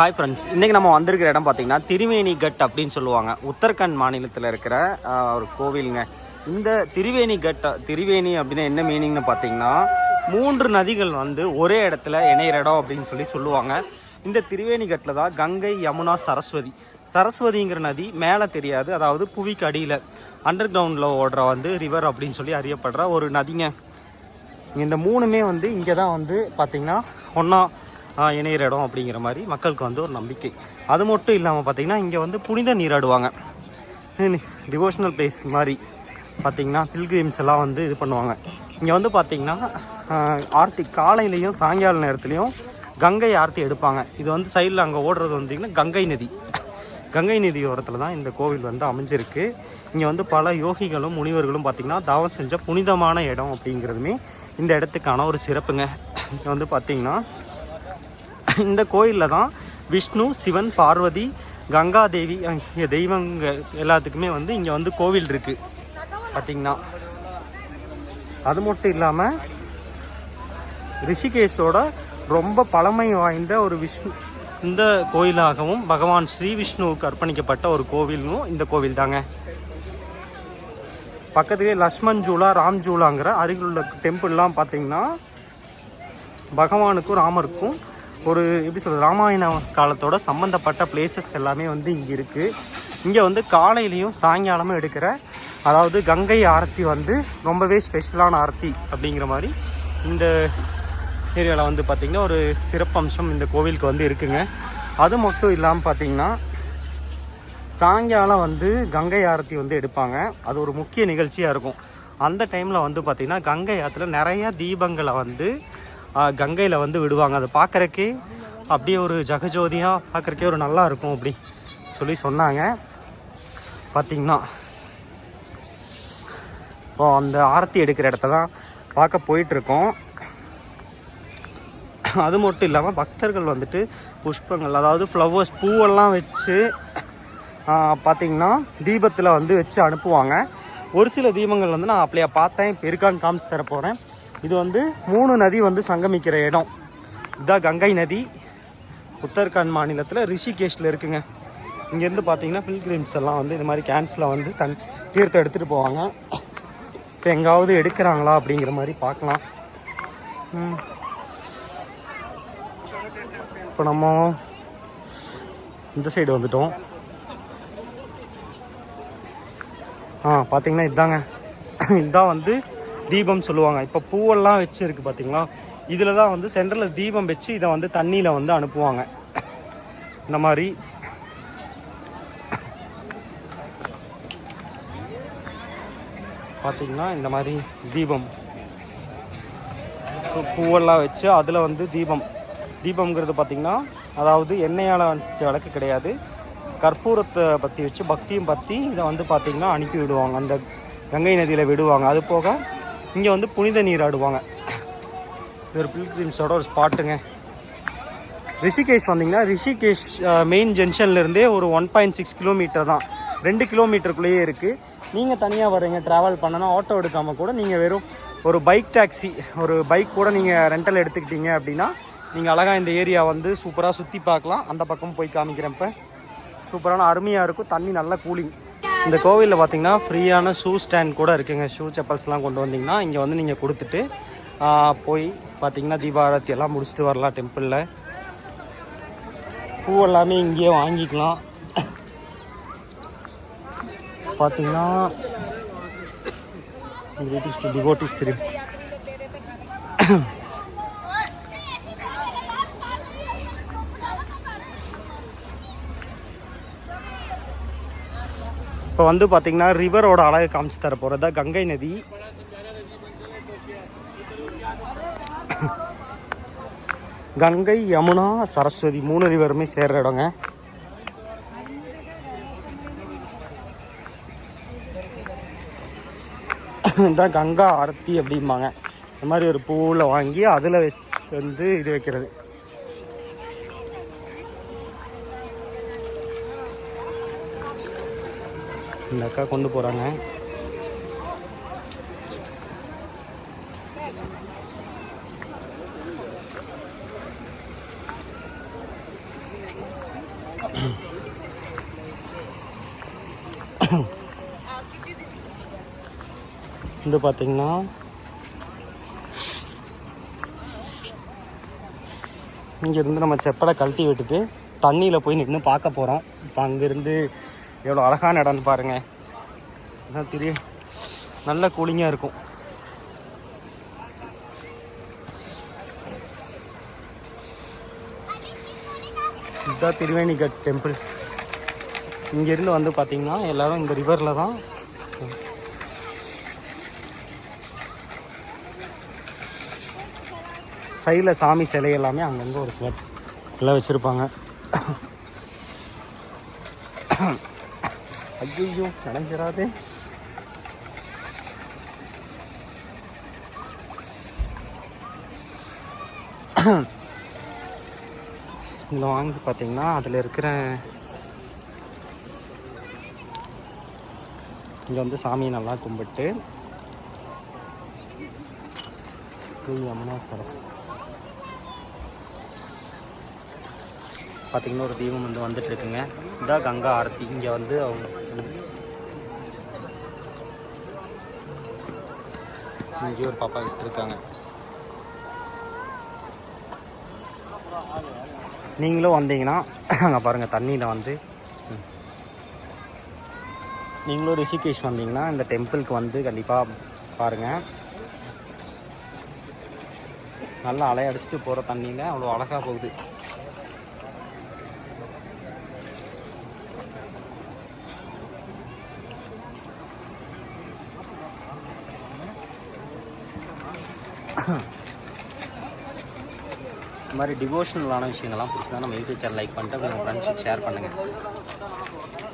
Hi friends இன்றைக்கி நம்ம வந்திருக்கிற இடம் பார்த்தீங்கன்னா திரிவேணி கட் அப்படின்னு சொல்லுவாங்க. உத்தரகாண்ட் மாநிலத்தில் இருக்கிற ஒரு கோவிலுங்க. இந்த திரிவேணி கட் திரிவேணி அப்படின்னா என்ன மீனிங்னு பார்த்தீங்கன்னா மூன்று நதிகள் வந்து ஒரே இடத்துல இணையிற இடம் அப்படின்னு சொல்லி சொல்லுவாங்க. இந்த திரிவேணி கட்டில் தான் கங்கை யமுனா சரஸ்வதி. சரஸ்வதிங்கிற நதி மேலே தெரியாது. அதாவது புவிக்கு அடியில். அண்டர் கிரவுண்டில் ஓடுற வந்து ரிவர் அப்படின்னு சொல்லி அறியப்படுற ஒரு நதிங்க. இந்த மூணுமே வந்து இங்கே தான் வந்து பார்த்திங்கன்னா ஒன்றா இணையிற இடம் அப்படிங்கிற மாதிரி மக்களுக்கு வந்து ஒரு நம்பிக்கை. அது மட்டும் இல்லாமல் பார்த்திங்கன்னா இங்கே வந்து புனித நீராடுவாங்க. டிவோஷனல் பிளேஸ் மாதிரி பார்த்திங்கன்னா பில்கிரிம்ஸ் எல்லாம் வந்து இது பண்ணுவாங்க. இங்கே வந்து பார்த்திங்கன்னா ஆர்த்தி காலையிலையும் சாயங்கால நேரத்துலையும் கங்கை ஆர்த்தி எடுப்பாங்க. இது வந்து சைடில் அங்கே ஓடுறது வந்திங்கன்னா கங்கை நதி. கங்கை நதி ஓரத்தில் தான் இந்த கோவில் வந்து அமைஞ்சிருக்கு. இங்கே வந்து பல யோகிகளும் முனிவர்களும் பார்த்திங்கன்னா தவம் செஞ்ச புனிதமான இடம் அப்படிங்கிறதுமே இந்த இடத்துக்கான ஒரு சிறப்புங்க. இங்கே வந்து பார்த்திங்கன்னா இந்த கோயிலில் தான் விஷ்ணு சிவன் பார்வதி கங்கா தேவி தெய்வங்க எல்லாத்துக்குமே வந்து இங்கே வந்து கோவில் இருக்குது பார்த்திங்கன்னா அது மட்டும் இல்லாமல் ரிஷிகேஷோட ரொம்ப பழமை வாய்ந்த ஒரு விஷ்ணு இந்த கோயிலாகவும் பகவான் ஸ்ரீ விஷ்ணுவுக்கு அர்ப்பணிக்கப்பட்ட ஒரு கோவிலும் இந்த கோவில் தாங்க. பக்கத்துலேயே லக்ஷ்மண் ஜூலா ராம் ஜூலாங்கிற அருகில் உள்ள டெம்பிள்லாம் பார்த்தீங்கன்னா பகவானுக்கும் ராமருக்கும் ஒரு எப்படி சொல்கிறது ராமாயண காலத்தோட சம்மந்தப்பட்ட பிளேசஸ் எல்லாமே வந்து இங்கே இருக்குது இங்கே வந்து காலையிலையும் சாயங்காலமும் எடுக்கிற அதாவது கங்கை ஆரத்தி வந்து ரொம்பவே ஸ்பெஷலான ஆரத்தி அப்படிங்கிற மாதிரி இந்த ஏரியாவில் வந்து பார்த்திங்கன்னா ஒரு சிறப்பம்சம் இந்த கோவிலுக்கு வந்து இருக்குங்க. அது மட்டும் இல்லாமல் பார்த்திங்கன்னா சாயங்காலம் வந்து கங்கை ஆரத்தி வந்து எடுப்பாங்க. அது ஒரு முக்கிய நிகழ்ச்சியாக இருக்கும். அந்த டைமில் வந்து பார்த்திங்கன்னா கங்கை ஆற்றுல நிறைய தீபங்களை வந்து கங்கையில் வந்து விடுவாங்க. அதை பார்க்குறக்கே அப்படியே ஒரு ஜெகஜோதியாக பார்க்குறக்கே ஒரு நல்லா இருக்கும் அப்படி சொல்லி சொன்னாங்க. பார்த்திங்கன்னா இப்போ அந்த ஆரத்தி எடுக்கிற இடத்த தான் பார்க்க போயிட்டுருக்கோம். அது மட்டும் இல்லாமல் பக்தர்கள் வந்துட்டு புஷ்பங்கள் அதாவது ஃப்ளவர்ஸ் பூவெல்லாம் வச்சு பார்த்தீங்கன்னா தீபத்தில் வந்து வச்சு அனுப்புவாங்க. ஒரு சில தீபங்கள் வந்து நான் அப்படியே பார்த்தேன். இப்போ இருக்கான்னு காமிச்சு தர போகிறேன் இது வந்து மூணு நதி வந்து சங்கமிக்கிற இடம். இதுதான் கங்கை நதி. உத்தரகாண்ட் மாநிலத்தில் ரிஷிகேஷில் இருக்குங்க. இங்கேருந்து பார்த்தீங்கன்னா பில்கிரிம்ஸ் எல்லாம் வந்து இது மாதிரி கேன்ஸில் வந்து தன் தீர்த்தம் எடுத்துகிட்டு போவாங்க. இப்போ எங்காவது எடுக்கிறாங்களா அப்படிங்கிற மாதிரி பார்க்கலாம். இப்போ நம்ம இந்த சைடு வந்துட்டோம். ஆ பார்த்தீங்கன்னா இதுதாங்க இதுதான் வந்து தீபம் சொல்லுவாங்க. இப்போ பூவெல்லாம் வச்சு இருக்கு பார்த்தீங்களா இதில் தான் வந்து சென்டரில் தீபம் வச்சு இதை வந்து தண்ணியில் வந்து அனுப்புவாங்க. இந்த மாதிரி. பார்த்தீங்கன்னா இந்த மாதிரி தீபம். பூவெல்லாம் வச்சு அதில் வந்து தீபம். தீபம்ங்கிறது பார்த்திங்கன்னா அதாவது எண்ணெயால் வச்ச விளக்கு கிடையாது. கற்பூரத்தை பற்றி வச்சு பக்தியும் பற்றி இதை வந்து பார்த்திங்கன்னா அனுப்பி விடுவாங்க. அந்த கங்கை நதியில் விடுவாங்க. அது போக இங்கே வந்து புனித நீராடுவாங்க இது ஒரு பில்கிரிம்ஸோட ஒரு ஸ்பாட்டுங்க ரிஷிகேஷ் வந்தீங்கன்னா ரிஷிகேஷ் மெயின் ஜங்ஷன்லேருந்தே ஒரு ஒன் பாயிண்ட் சிக்ஸ் கிலோமீட்டர் தான். ரெண்டு கிலோமீட்டருக்குள்ளேயே இருக்குது நீங்கள் தனியாக வர்றீங்க ட்ராவல் பண்ணணும் ஆட்டோ எடுக்காமல் கூட நீங்கள் வெறும் ஒரு பைக் டாக்ஸி ஒரு பைக் கூட நீங்கள் ரெண்டல் எடுத்துக்கிட்டீங்க அப்படின்னா நீங்கள் அழகாக இந்த ஏரியா வந்து சூப்பராக சுற்றி பார்க்கலாம். அந்த பக்கம் போய் காமிக்கிறேன் இப்போ. சூப்பரான அருமையாக இருக்கும். தண்ணி நல்லா கூலிங் இந்த கோவிலில் பார்த்தீங்கன்னா ஃப்ரீயான ஷூ ஸ்டாண்ட் கூட இருக்குங்க. ஷூ செப்பல்ஸ்லாம் கொண்டு வந்தீங்கன்னா இங்கே வந்து நீங்கள் கொடுத்துட்டு போய் பார்த்தீங்கன்னா தீபாரத்தி எல்லாம் முடிச்சுட்டு வரலாம் டெம்பிளில். பூ எல்லாமே இங்கேயே வாங்கிக்கலாம். பார்த்தீங்கன்னா டிவோட்டிஸ் தெரியும் இப்போ வந்து பார்த்தீங்கன்னா ரிவரோட அழகை காமிச்சு தர போகிறதா கங்கை நதி. கங்கை யமுனா சரஸ்வதி மூணு ரிவருமே சேர்ற இடங்க. இதான் கங்கா ஆரத்தி அப்படிம்பாங்க. இந்த மாதிரி ஒரு பூவில் வாங்கி அதில் வச்சு வந்து இது வைக்கிறது. இந்த அக்கா கொண்டு போகிறாங்க இது பார்த்தீங்கன்னா இங்கேருந்து நம்ம செப்பலை கழட்டி விட்டுட்டு தண்ணியில் போய் நின்று பார்க்க போகிறோம் இப்போ அங்கேருந்து எவ்வளோ அழகான இடம்னு பாருங்கள் அதான் தெரியும் நல்ல கூலிங்காக இருக்கும். இதுதான் திருவேணிகட் டெம்பிள் இங்கேருந்து வந்து பார்த்தீங்கன்னா எல்லாரும் இந்த ரிவரில் தான் சைடில் சாமி சிலை எல்லாமே அங்கங்கே ஒரு சில எல்லாம் வச்சுருப்பாங்க. ஐயோ நடந்துடாது இதில் வாங்கி பார்த்தீங்கன்னா அதில் இருக்கிற இங்கே வந்து சாமியை நல்லா கும்பிட்டு தூய் யமுனா சரஸ் பார்த்தீங்கன்னா ஒரு தீபம் வந்து வந்துட்டு இருக்குங்க இதான் கங்கா ஆரத்தி. இங்கே வந்து அவங்க இங்கே ஒரு பாப்பா விட்டுருக்காங்க. நீங்களும் வந்தீங்கன்னா அங்கே பாருங்கள் தண்ணியில் வந்து நீங்களும் ரிஷிகேஷ் வந்தீங்கன்னா இந்த டெம்பிளுக்கு வந்து கண்டிப்பாக பாருங்கள் நல்லா அலையடிச்சிட்டு போகிற தண்ணியில் அவ்வளோ அழகாக போகுது. இந்த மாதிரி டிவோஷனலான விஷயங்கள்லாம் பிடிச்சதா நம்ம யூடியூப் சேனல் லைக் பண்ணிட்டு உங்கள் ஃப்ரெண்ட்ஸுக்கு ஷேர் பண்ணுங்கள்